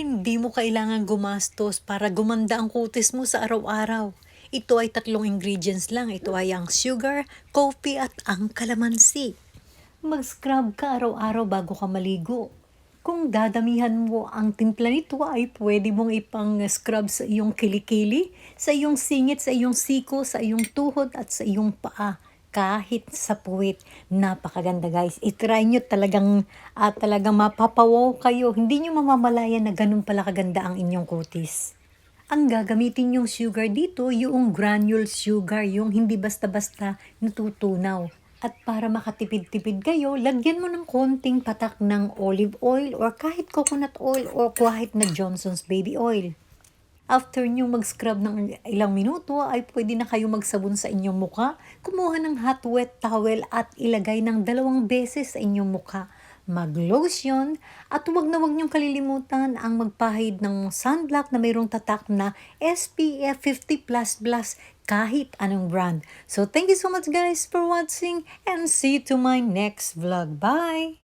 Hindi mo kailangan gumastos para gumanda ang kutis mo sa araw-araw. Ito ay tatlong ingredients lang. Ito ay ang sugar, coffee at ang kalamansi. Mag-scrub ka araw-araw bago ka maligo. Kung dadamihan mo ang timpla nito ay pwede mong ipang-scrub sa iyong kilikili, sa iyong singit, sa iyong siko, sa iyong tuhod at sa iyong paa. Kahit sa puwit. Napakaganda guys. I-try nyo talagang, at talagang mapapawaw kayo. Hindi nyo mamamalayan na ganun pala kaganda ang inyong kutis. Ang gagamitin yung sugar dito, yung granule sugar, yung hindi basta-basta natutunaw. At para makatipid-tipid kayo, lagyan mo ng konting patak ng olive oil or kahit coconut oil or kahit na Johnson's baby oil. After nyo mag-scrub ng ilang minuto, ay pwede na kayo magsabon sa inyong muka, kumuha ng hot wet towel at ilagay ng dalawang beses sa inyong muka. Mag-lotion at huwag na huwag niyong kalilimutan ang magpahid ng sunblock na mayroong tatak na SPF 50++ kahit anong brand. So thank you so much guys for watching and see you to my next vlog. Bye!